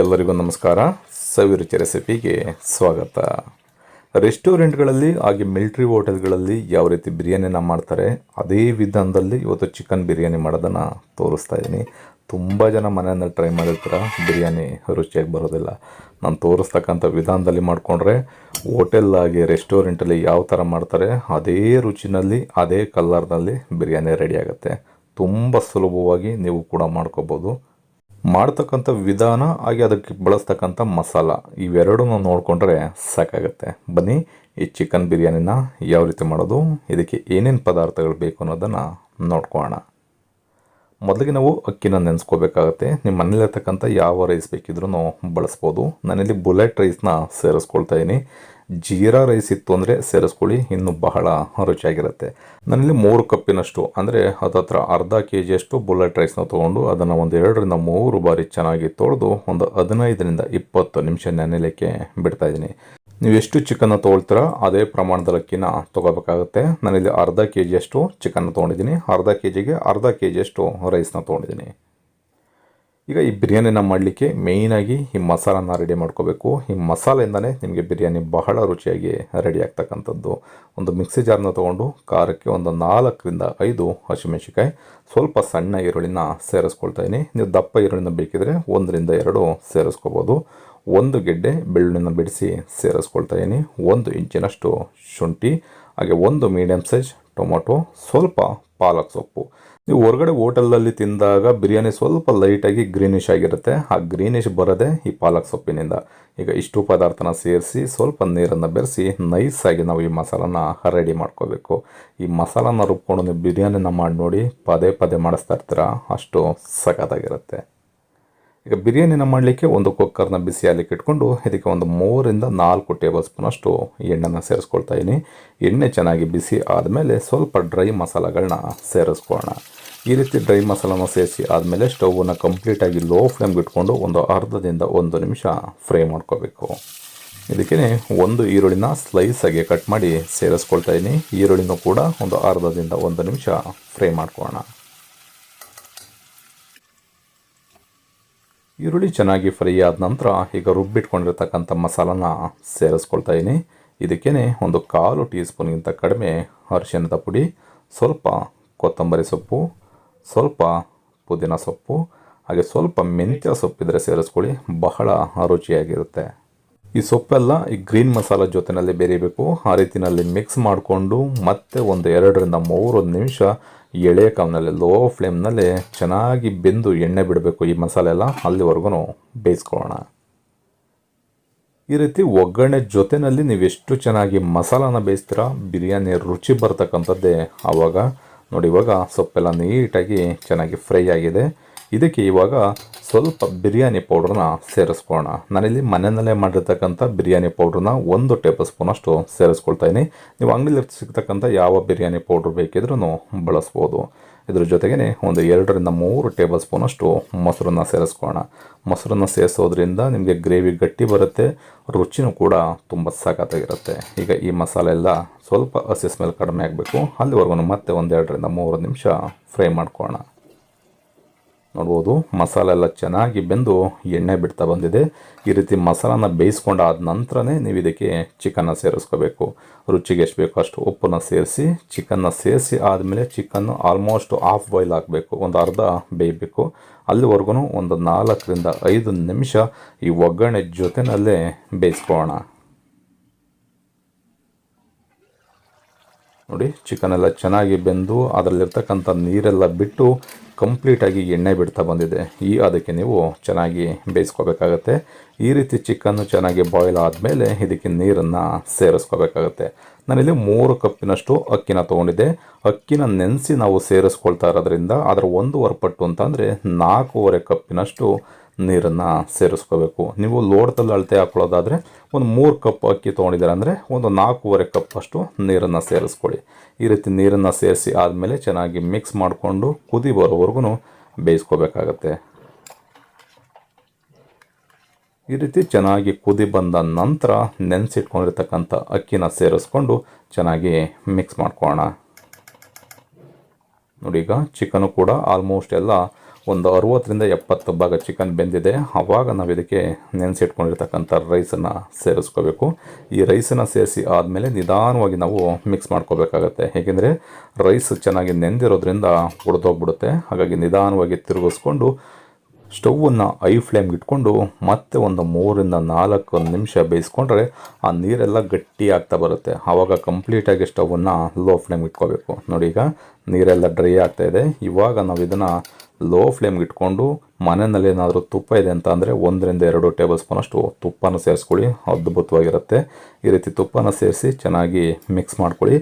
ಎಲ್ಲರಿಗೂ ನಮಸ್ಕಾರ. ಸವಿರುಚಿ ರೆಸಿಪಿಗೆ ಸ್ವಾಗತ. ರೆಸ್ಟೋರೆಂಟ್ಗಳಲ್ಲಿ ಹಾಗೆ ಮಿಲ್ಟ್ರಿ ಹೋಟೆಲ್ಗಳಲ್ಲಿ ಯಾವ ರೀತಿ ಬಿರಿಯಾನಿನ ಮಾಡ್ತಾರೆ, ಅದೇ ವಿಧಾನದಲ್ಲಿ ಇವತ್ತು ಚಿಕನ್ ಬಿರಿಯಾನಿ ಮಾಡೋದನ್ನು ತೋರಿಸ್ತಾ ಇದ್ದೀನಿ ತುಂಬ ಜನ ಮನೆಯಲ್ಲಿ ಟ್ರೈ ಮಾಡಿರ್ತಾರೆ, ಬಿರಿಯಾನಿ ರುಚಿಯಾಗಿ ಬರೋದಿಲ್ಲ. ನಾನು ತೋರಿಸ್ತಕ್ಕಂಥ ವಿಧಾನದಲ್ಲಿ ಮಾಡಿಕೊಂಡ್ರೆ, ಹೋಟೆಲ್ ಆಗಿ ರೆಸ್ಟೋರೆಂಟಲ್ಲಿ ಯಾವ ಥರ ಮಾಡ್ತಾರೆ, ಅದೇ ರುಚಿನಲ್ಲಿ, ಅದೇ ಕಲ್ಲರ್ನಲ್ಲಿ ಬಿರಿಯಾನಿ ರೆಡಿ ಆಗುತ್ತೆ. ತುಂಬ ಸುಲಭವಾಗಿ ನೀವು ಕೂಡ ಮಾಡ್ಕೋಬೋದು. ಮಾಡ್ತಕ್ಕಂಥ ವಿಧಾನ ಹಾಗೆ ಅದಕ್ಕೆ ಬಳಸ್ತಕ್ಕಂಥ ಮಸಾಲ ಇವೆರಡೂ ನೋಡಿಕೊಂಡ್ರೆ ಸಾಕಾಗುತ್ತೆ. ಬನ್ನಿ, ಈ ಚಿಕನ್ ಬಿರಿಯಾನಿನ ಯಾವ ರೀತಿ ಮಾಡೋದು, ಇದಕ್ಕೆ ಏನೇನು ಪದಾರ್ಥಗಳು ಬೇಕು ಅನ್ನೋದನ್ನು ನೋಡ್ಕೊಳ್ಳೋಣ. ಮೊದಲಿಗೆ ನಾವು ಅಕ್ಕಿನ ನೆನೆಸ್ಕೋಬೇಕಾಗತ್ತೆ. ನಿಮ್ಮ ಮನೇಲಿರ್ತಕ್ಕಂಥ ಯಾವ ರೈಸ್ ಬೇಕಿದ್ರೂ ಬಳಸ್ಬೋದು. ನಾನಿಲ್ಲಿ ಬುಲೆಟ್ ರೈಸ್ನ ಸೇರಿಸ್ಕೊಳ್ತಾ ಇದ್ದೀನಿ. ಜೀರಾ ರೈಸ್ ಇತ್ತು ಅಂದರೆ ಸೇರಿಸ್ಕೊಳ್ಳಿ, ಇನ್ನೂ ಬಹಳ ರುಚಿಯಾಗಿರುತ್ತೆ. ನಾನಿಲ್ಲಿ ಮೂರು ಕಪ್ಪಿನಷ್ಟು, ಅಂದರೆ ಹತ್ತತ್ರ ಅರ್ಧ ಕೆ ಜಿಯಷ್ಟು ಬುಲೆಟ್ ರೈಸ್ನ ತೊಗೊಂಡು ಅದನ್ನು ಒಂದು ಎರಡರಿಂದ ಮೂರು ಬಾರಿ ಚೆನ್ನಾಗಿ ತೊಳೆದು ಒಂದು ಹದಿನೈದರಿಂದ ಇಪ್ಪತ್ತು ನಿಮಿಷ ನೆನೆಯಲಿಕ್ಕೆ ಬಿಡ್ತಾ ಇದ್ದೀನಿ. ನೀವು ಎಷ್ಟು ಚಿಕನ್ನ ತೊಗೊಳ್ತೀರಾ ಅದೇ ಪ್ರಮಾಣದ ಅಕ್ಕಿನ ತೊಗೋಬೇಕಾಗುತ್ತೆ. ನಾನಿಲ್ಲಿ ಅರ್ಧ ಕೆ ಜಿಯಷ್ಟು ಚಿಕನ್ನ ತೊಗೊಂಡಿದ್ದೀನಿ. ಅರ್ಧ ಕೆ ಜಿಗೆ ಅರ್ಧ ಕೆ ಜಿಯಷ್ಟು ರೈಸ್ನ ತೊಗೊಂಡಿದ್ದೀನಿ. ಈಗ ಈ ಬಿರಿಯಾನಿನ ಮಾಡಲಿಕ್ಕೆ ಮೇಯ್ನಾಗಿ ಈ ಮಸಾಲನ ರೆಡಿ ಮಾಡ್ಕೋಬೇಕು. ಈ ಮಸಾಲೆಯಿಂದನೇ ನಿಮಗೆ ಬಿರಿಯಾನಿ ಬಹಳ ರುಚಿಯಾಗಿ ರೆಡಿ ಆಗ್ತಕ್ಕಂಥದ್ದು. ಒಂದು ಮಿಕ್ಸಿ ಜಾರ್ನ ತೊಗೊಂಡು ಖಾರಕ್ಕೆ ಒಂದು ನಾಲ್ಕರಿಂದ ಐದು ಹಸಿಮೆಣಸಿಕಾಯಿ ಸ್ವಲ್ಪ ಸಣ್ಣ ಈರುಳ್ಳಿನ ಸೇರಿಸ್ಕೊಳ್ತಾ ಇದ್ದೀನಿ ನೀವು ದಪ್ಪ ಈರುಳ್ಳಿನ ಬೇಕಿದ್ರೆ ಒಂದರಿಂದ ಎರಡು ಸೇರಿಸ್ಕೋಬೋದು. ಒಂದು ಗೆಡ್ಡೆ ಬೆಳ್ಳುಳ್ಳಿನ ಬಿಡಿಸಿ ಸೇರಿಸ್ಕೊಳ್ತಾ ಇದ್ದೀನಿ ಒಂದು ಇಂಚಿನಷ್ಟು ಶುಂಠಿ, ಹಾಗೆ ಒಂದು ಮೀಡಿಯಮ್ ಸೈಜ್ ಟೊಮೊಟೊ ಸ್ವಲ್ಪ ಪಾಲಕ್ ಸೊಪ್ಪು. ನೀವು ಹೊರಗಡೆ ಹೋಟೆಲಲ್ಲಿ ತಿಂದಾಗ ಬಿರಿಯಾನಿ ಸ್ವಲ್ಪ ಲೈಟಾಗಿ ಗ್ರೀನಿಶ್ ಆಗಿರುತ್ತೆ. ಆ ಗ್ರೀನಿಶ್ ಬರೋದೇ ಈ ಪಾಲಕ್ ಸೊಪ್ಪಿನಿಂದ. ಈಗ ಇಷ್ಟು ಪದಾರ್ಥನ ಸೇರಿಸಿ ಸ್ವಲ್ಪ ನೀರನ್ನು ಬೆರೆಸಿ ನೈಸಾಗಿ ನಾವು ಈ ಮಸಾಲನ ರೆಡಿ ಮಾಡ್ಕೋಬೇಕು. ಈ ಮಸಾಲನ ರುಬ್ಕೊಂಡು ನೀವು ಬಿರಿಯಾನಿನ ಮಾಡಿ ನೋಡಿ, ಪದೇ ಪದೇ ಮಾಡಿಸ್ತಾ ಇರ್ತೀರ, ಅಷ್ಟು ಸಖತ್ತಾಗಿರುತ್ತೆ. ಈಗ ಬಿರಿಯಾನಿನ ಮಾಡಲಿಕ್ಕೆ ಒಂದು ಕುಕ್ಕರ್ನ ಬಿಸಿ ಆಗ್ಲಿಕ್ಕೆ ಇಟ್ಕೊಂಡು ಇದಕ್ಕೆ ಒಂದು ಮೂರಿಂದ ನಾಲ್ಕು ಟೇಬಲ್ ಸ್ಪೂನಷ್ಟು ಎಣ್ಣೆನ ಸೇರಿಸ್ಕೊಳ್ತಾ ಇದ್ದೀನಿ ಎಣ್ಣೆ ಚೆನ್ನಾಗಿ ಬಿಸಿ ಆದಮೇಲೆ ಸ್ವಲ್ಪ ಡ್ರೈ ಮಸಾಲಗಳನ್ನ ಸೇರಿಸ್ಕೊಳ್ಳೋಣ. ಈ ರೀತಿ ಡ್ರೈ ಮಸಾಲನ ಸೇರಿಸಿ ಆದಮೇಲೆ ಸ್ಟೌವನ್ನು ಕಂಪ್ಲೀಟಾಗಿ ಲೋ ಫ್ಲೇಮ್ಗೆ ಇಟ್ಕೊಂಡು ಒಂದು ಅರ್ಧದಿಂದ ಒಂದು ನಿಮಿಷ ಫ್ರೈ ಮಾಡ್ಕೋಬೇಕು. ಇದಕ್ಕೆ ಒಂದು ಈರುಳ್ಳಿನ ಸ್ಲೈಸಾಗಿ ಕಟ್ ಮಾಡಿ ಸೇರಿಸ್ಕೊಳ್ತಾ ಇದ್ದೀನಿ ಈರುಳ್ಳಿನೂ ಕೂಡ ಒಂದು ಅರ್ಧದಿಂದ ಒಂದು ನಿಮಿಷ ಫ್ರೈ ಮಾಡ್ಕೊಳ್ಳೋಣ. ಈರುಳ್ಳಿ ಚೆನ್ನಾಗಿ ಫ್ರೈ ಆದ ನಂತರ ಈಗ ರುಬ್ಬಿಟ್ಕೊಂಡಿರ್ತಕ್ಕಂಥ ಮಸಾಲನ ಸೇರಿಸ್ಕೊಳ್ತಾ ಇದ್ದೀನಿ ಇದಕ್ಕೇ ಒಂದು ಕಾಲು ಟೀ ಸ್ಪೂನ್ಗಿಂತ ಕಡಿಮೆ ಅರಿಶಿಣದ ಪುಡಿ, ಸ್ವಲ್ಪ ಕೊತ್ತಂಬರಿ ಸೊಪ್ಪು, ಸ್ವಲ್ಪ ಪುದೀನ ಸೊಪ್ಪು, ಹಾಗೆ ಸ್ವಲ್ಪ ಮೆಂತ್ಯ ಸೊಪ್ಪಿದ್ರೆ ಸೇರಿಸ್ಕೊಳ್ಳಿ, ಬಹಳ ರುಚಿಯಾಗಿರುತ್ತೆ. ಈ ಸೊಪ್ಪೆಲ್ಲ ಈ ಗ್ರೀನ್ ಮಸಾಲ ಜೊತೆಯಲ್ಲಿ ಬೆರೀಬೇಕು ಆ ರೀತಿಯಲ್ಲಿ ಮಿಕ್ಸ್ ಮಾಡಿಕೊಂಡು ಮತ್ತೆ ಒಂದು ಎರಡರಿಂದ ಮೂರು ನಿಮಿಷ ಎಳೆ ಕಾವ್ನಲ್ಲಿ ಲೋ ಫ್ಲೇಮ್ನಲ್ಲಿ ಚೆನ್ನಾಗಿ ಬೆಂದು ಎಣ್ಣೆ ಬಿಡಬೇಕು ಈ ಮಸಾಲೆ ಎಲ್ಲ. ಅಲ್ಲಿವರೆಗೂ ಬೇಯಿಸ್ಕೊಳ್ಳೋಣ. ಈ ರೀತಿ ಒಗ್ಗರಣೆ ಜೊತೆಯಲ್ಲಿ ಎಷ್ಟು ಚೆನ್ನಾಗಿ ಮಸಾಲಾನ ಬೇಯಿಸ್ತೀರಾ, ಬಿರಿಯಾನಿ ರುಚಿ ಬರ್ತಕ್ಕಂಥದ್ದೇ ಆವಾಗ. ನೋಡಿ ಇವಾಗ ಸೊಪ್ಪೆಲ್ಲ ನೀಟಾಗಿ ಚೆನ್ನಾಗಿ ಫ್ರೈ ಆಗಿದೆ. ಇದಕ್ಕೆ ಇವಾಗ ಸ್ವಲ್ಪ ಬಿರಿಯಾನಿ ಪೌಡ್ರನ್ನ ಸೇರಿಸ್ಕೊಳ್ಳೋಣ. ನಾನಿಲ್ಲಿ ಮನೆಯಲ್ಲೇ ಮಾಡಿರ್ತಕ್ಕಂಥ ಬಿರಿಯಾನಿ ಪೌಡ್ರನ್ನ ಒಂದು ಟೇಬಲ್ ಸ್ಪೂನಷ್ಟು ಸೇರಿಸ್ಕೊಳ್ತಾ ಇದ್ದೀನಿ. ನೀವು ಅಂಗಡಿಲಿ ಸಿಗ್ತಕ್ಕಂಥ ಯಾವ ಬಿರಿಯಾನಿ ಪೌಡ್ರ್ ಬೇಕಿದ್ರೂ ಬಳಸ್ಬೋದು. ಇದ್ರ ಜೊತೆಗೇ ಒಂದು ಎರಡರಿಂದ ಮೂರು ಟೇಬಲ್ ಸ್ಪೂನಷ್ಟು ಮೊಸರನ್ನ ಸೇರಿಸ್ಕೊಳ್ಳೋಣ. ಮೊಸರನ್ನ ಸೇರಿಸೋದ್ರಿಂದ ನಿಮಗೆ ಗ್ರೇವಿ ಗಟ್ಟಿ ಬರುತ್ತೆ, ರುಚಿನೂ ಕೂಡ ತುಂಬ ಸಖತ್ತಾಗಿರುತ್ತೆ. ಈಗ ಈ ಮಸಾಲೆ ಎಲ್ಲ ಸ್ವಲ್ಪ ಹಸಿ ಸ್ಮೆಲ್ ಕಡಿಮೆ ಆಗಬೇಕು. ಅಲ್ಲಿವರೆಗೂ ಮತ್ತೆ ಒಂದೆರಡರಿಂದ ಮೂರು ನಿಮಿಷ ಫ್ರೈ ಮಾಡ್ಕೊಳ್ಳೋಣ. ನೋಡ್ಬೋದು ಮಸಾಲೆ ಎಲ್ಲ ಚೆನ್ನಾಗಿ ಬೆಂದು ಎಣ್ಣೆ ಬಿಡ್ತಾ ಬಂದಿದೆ. ಈ ರೀತಿ ಮಸಾಲಾನ ಬೇಯಿಸ್ಕೊಂಡಾದ ನಂತರನೇ ನೀವು ಇದಕ್ಕೆ ಚಿಕನ್ನ ಸೇರಿಸ್ಕೋಬೇಕು. ರುಚಿಗೆ ಎಷ್ಟು ಬೇಕೋ ಅಷ್ಟು ಉಪ್ಪನ್ನು ಸೇರಿಸಿ, ಚಿಕನ್ನ ಸೇರಿಸಿ ಆದಮೇಲೆ ಚಿಕನ್ನು ಆಲ್ಮೋಸ್ಟ್ ಹಾಫ್ ಬಾಯ್ಲ್ ಹಾಕಬೇಕು. ಒಂದು ಅರ್ಧ ಬೇಯಬೇಕು ಅಲ್ಲಿವರೆಗೂ ಒಂದು ನಾಲ್ಕರಿಂದ ಐದು ನಿಮಿಷ ಈ ಒಗ್ಗರಣೆ ಜೊತೆನಲ್ಲೇ ಬೇಯಿಸ್ಕೊಳ್ಳೋಣ. ನೋಡಿ, ಚಿಕನ್ ಎಲ್ಲ ಚೆನ್ನಾಗಿ ಬೆಂದು, ಅದರಲ್ಲಿರ್ತಕ್ಕಂಥ ನೀರೆಲ್ಲ ಬಿಟ್ಟು ಕಂಪ್ಲೀಟಾಗಿ ಎಣ್ಣೆ ಬಿಡ್ತಾ ಬಂದಿದೆ. ಈ ಅದಕ್ಕೆ ನೀವು ಚೆನ್ನಾಗಿ ಬೇಯಿಸ್ಕೋಬೇಕಾಗತ್ತೆ. ಈ ರೀತಿ ಚಿಕನ್ನು ಚೆನ್ನಾಗಿ ಬಾಯ್ಲ್ ಆದಮೇಲೆ ಇದಕ್ಕೆ ನೀರನ್ನು ಸೇರಿಸ್ಕೋಬೇಕಾಗತ್ತೆ. ನಾನಿಲ್ಲಿ ಮೂರು ಕಪ್ಪಿನಷ್ಟು ಅಕ್ಕಿನ ತೊಗೊಂಡಿದ್ದೆ. ಅಕ್ಕಿನ ನೆನೆಸಿ ನಾವು ಸೇರಿಸ್ಕೊಳ್ತಾ ಇರೋದ್ರಿಂದ ಅದರ ಒಂದೂವರೆ ಪಟ್ಟು ಅಂತಂದರೆ ನಾಲ್ಕೂವರೆ ಕಪ್ಪಿನಷ್ಟು ನೀರನ್ನು ಸೇರಿಸ್ಕೋಬೇಕು. ನೀವು ಲೋಟದಲ್ಲಿ ಅಳತೆ ಹಾಕೊಳ್ಳೋದಾದರೆ ಒಂದು ಮೂರು ಕಪ್ ಅಕ್ಕಿ ತೊಗೊಂಡಿದ್ದಾರೆ ಅಂದರೆ ಒಂದು ನಾಲ್ಕೂವರೆ ಕಪ್ ಅಷ್ಟು ನೀರನ್ನು ಸೇರಿಸ್ಕೊಳ್ಳಿ. ಈ ರೀತಿ ನೀರನ್ನು ಸೇರಿಸಿ ಆದಮೇಲೆ ಚೆನ್ನಾಗಿ ಮಿಕ್ಸ್ ಮಾಡಿಕೊಂಡು ಕುದಿ ಬರೋವರೆಗೂ ಬೇಯಿಸ್ಕೋಬೇಕಾಗತ್ತೆ. ಈ ರೀತಿ ಚೆನ್ನಾಗಿ ಕುದಿ ಬಂದ ನಂತರ ನೆನೆಸಿಟ್ಕೊಂಡಿರ್ತಕ್ಕಂಥ ಅಕ್ಕಿನ ಸೇರಿಸ್ಕೊಂಡು ಚೆನ್ನಾಗಿ ಮಿಕ್ಸ್ ಮಾಡ್ಕೊಳ್ಳೋಣ. ನೋಡಿ, ಈಗ ಚಿಕನು ಕೂಡ ಆಲ್ಮೋಸ್ಟ್ ಎಲ್ಲ ಒಂದು ಅರುವತ್ತರಿಂದ ಎಪ್ಪತ್ತು ಭಾಗ ಚಿಕನ್ ಬೆಂದಿದೆ. ಆವಾಗ ನಾವು ಇದಕ್ಕೆ ನೆನೆಸಿಟ್ಕೊಂಡಿರ್ತಕ್ಕಂಥ ರೈಸನ್ನು ಸೇರಿಸ್ಕೋಬೇಕು. ಈ ರೈಸನ್ನು ಸೇರಿಸಿ ಆದಮೇಲೆ ನಿಧಾನವಾಗಿ ನಾವು ಮಿಕ್ಸ್ ಮಾಡ್ಕೋಬೇಕಾಗತ್ತೆ. ಏಕೆಂದರೆ ರೈಸ್ ಚೆನ್ನಾಗಿ ನೆಂದಿರೋದ್ರಿಂದ ಉಡ್ದೋಗ್ಬಿಡುತ್ತೆ. ಹಾಗಾಗಿ ನಿಧಾನವಾಗಿ ತಿರುಗಿಸ್ಕೊಂಡು ಸ್ಟೌವನ್ನು ಐ ಫ್ಲೇಮ್ಗೆ ಇಟ್ಕೊಂಡು ಮತ್ತೆ ಒಂದು ಮೂರಿಂದ ನಾಲ್ಕು ನಿಮಿಷ ಬೇಯಿಸ್ಕೊಂಡ್ರೆ ಆ ನೀರೆಲ್ಲ ಗಟ್ಟಿ ಆಗ್ತಾ ಬರುತ್ತೆ. ಆವಾಗ ಕಂಪ್ಲೀಟಾಗಿ ಸ್ಟವನ್ನು ಲೋ ಫ್ಲೇಮ್ಗೆ ಇಟ್ಕೋಬೇಕು. ನೋಡಿ ಈಗ ನೀರೆಲ್ಲ ಡ್ರೈ ಆಗ್ತಾ ಇದೆ. ಇವಾಗ ನಾವು ಇದನ್ನು ಲೋ ಫ್ಲೇಮ್ಗೆ ಇಟ್ಕೊಂಡು ಮನೆಯಲ್ಲಿ ಏನಾದರೂ ತುಪ್ಪ ಇದೆ ಅಂತ ಅಂದರೆ ಒಂದರಿಂದ ಎರಡು ಟೇಬಲ್ ಸ್ಪೂನಷ್ಟು ತುಪ್ಪನ ಸೇರಿಸ್ಕೊಳ್ಳಿ. ಅದ್ಭುತವಾಗಿರುತ್ತೆ. ಈ ರೀತಿ ತುಪ್ಪನ ಸೇರಿಸಿ ಚೆನ್ನಾಗಿ ಮಿಕ್ಸ್ ಮಾಡ್ಕೊಳ್ಳಿ.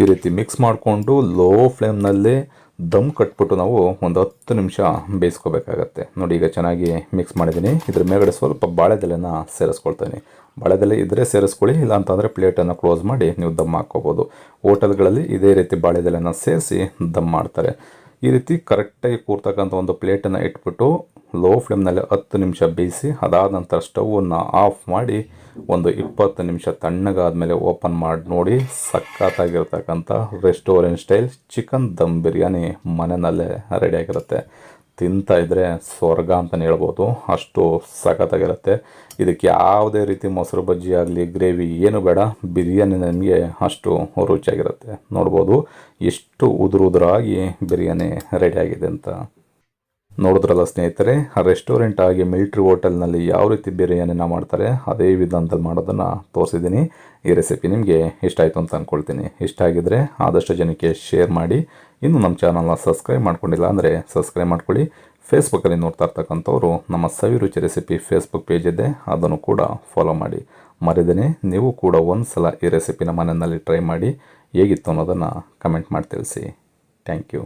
ಈ ರೀತಿ ಮಿಕ್ಸ್ ಮಾಡಿಕೊಂಡು ಲೋ ಫ್ಲೇಮ್ನಲ್ಲಿ ದಮ್ ಕಟ್ಬಿಟ್ಟು ನಾವು ಒಂದು ಹತ್ತು ನಿಮಿಷ ಬೇಯಿಸ್ಕೋಬೇಕಾಗತ್ತೆ. ನೋಡಿ, ಈಗ ಚೆನ್ನಾಗಿ ಮಿಕ್ಸ್ ಮಾಡಿದ್ದೀನಿ. ಇದ್ರ ಮೇಲ್ಗಡೆ ಸ್ವಲ್ಪ ಬಾಳೆದೆಲೆನ ಸೇರಿಸ್ಕೊಳ್ತೀನಿ. ಬಾಳೆದೆಲೆ ಇದ್ದರೆ ಸೇರಿಸ್ಕೊಳ್ಳಿ ಇಲ್ಲ ಅಂತಂದರೆ ಪ್ಲೇಟನ್ನು ಕ್ಲೋಸ್ ಮಾಡಿ ನೀವು ದಮ್ ಹಾಕ್ಕೋಬೋದು. ಹೋಟೆಲ್ಗಳಲ್ಲಿ ಇದೇ ರೀತಿ ಬಾಳೆದೆಲೆನ ಸೇರಿಸಿ ದಮ್ ಮಾಡ್ತಾರೆ. ಈ ರೀತಿ ಕರೆಕ್ಟಾಗಿ ಕೂರ್ತಕ್ಕಂಥ ಒಂದು ಪ್ಲೇಟನ್ನು ಇಟ್ಬಿಟ್ಟು ಲೋ ಫ್ಲೇಮ್ನಲ್ಲಿ ಹತ್ತು ನಿಮಿಷ ಬೇಯಿಸಿ, ಅದಾದ ನಂತರ ಸ್ಟವನ್ನು ಆಫ್ ಮಾಡಿ ಒಂದು ಇಪ್ಪತ್ತು ನಿಮಿಷ ತಣ್ಣಗಾದ ಮೇಲೆ ಓಪನ್ ಮಾಡಿ ನೋಡಿ ಸಖತ್ತಾಗಿರ್ತಕ್ಕಂಥ restaurant style chicken dum biryani ಮನೆಯಲ್ಲೇ ರೆಡಿಯಾಗಿರುತ್ತೆ ತಿಂತಾ ಇದ್ದರೆ ಸ್ವರ್ಗ ಅಂತಲೇ ಹೇಳ್ಬೋದು. ಅಷ್ಟು ಸಖತ್ತಾಗಿರುತ್ತೆ. ಇದಕ್ಕೆ ಯಾವುದೇ ರೀತಿ ಮೊಸರು ಬಜ್ಜಿ ಆಗಲಿ, ಗ್ರೇವಿ ಏನು ಬೇಡ. ಬಿರಿಯಾನಿ ನನಗೆ ಅಷ್ಟು ರುಚಿಯಾಗಿರುತ್ತೆ. ನೋಡ್ಬೋದು. ಎಷ್ಟು ಉದುರು ಉದುರಾಗಿ ಬಿರಿಯಾನಿ ರೆಡಿಯಾಗಿದೆ ಅಂತ. ನೋಡಿದ್ರಲ್ಲ ಸ್ನೇಹಿತರೆ, ಆ ರೆಸ್ಟೋರೆಂಟ್ ಆಗಿ ಮಿಲ್ಟ್ರಿ ಹೋಟೆಲ್ನಲ್ಲಿ ಯಾವ ರೀತಿ ಬಿರಿಯಾನಿನ ಮಾಡ್ತಾರೆ, ಅದೇ ವಿಧಾನದಲ್ಲಿ ಮಾಡೋದನ್ನು ತೋರಿಸಿದ್ದೀನಿ. ಈ ರೆಸಿಪಿ ನಿಮಗೆ ಇಷ್ಟ ಆಯಿತು ಅಂತ ಅಂದ್ಕೊಳ್ತೀನಿ ಇಷ್ಟ ಆಗಿದ್ದರೆ ಆದಷ್ಟು ಜನಕ್ಕೆ ಶೇರ್ ಮಾಡಿ. ಇನ್ನು ನಮ್ಮ ಚಾನಲ್ನ ಸಬ್ಸ್ಕ್ರೈಬ್ ಮಾಡ್ಕೊಂಡಿಲ್ಲ ಅಂದರೆ ಸಬ್ಸ್ಕ್ರೈಬ್ ಮಾಡ್ಕೊಳ್ಳಿ. ಫೇಸ್ಬುಕ್ಕಲ್ಲಿ ನೋಡ್ತಾ ಇರ್ತಕ್ಕಂಥವ್ರು, ನಮ್ಮ ಸವಿರುಚಿ ರೆಸಿಪಿ ಫೇಸ್ಬುಕ್ ಪೇಜ್ ಇದೆ, ಅದನ್ನು ಕೂಡ ಫಾಲೋ ಮಾಡಿ. ಮರೆದೇನೆ, ನೀವು ಕೂಡ ಒಂದು ಸಲ ಈ ರೆಸಿಪಿನ ಮನೆಯಲ್ಲಿ ಟ್ರೈ ಮಾಡಿ. ಹೇಗಿತ್ತು ಅನ್ನೋದನ್ನು ಕಮೆಂಟ್ ಮಾಡಿ ತಿಳಿಸಿ. Thank you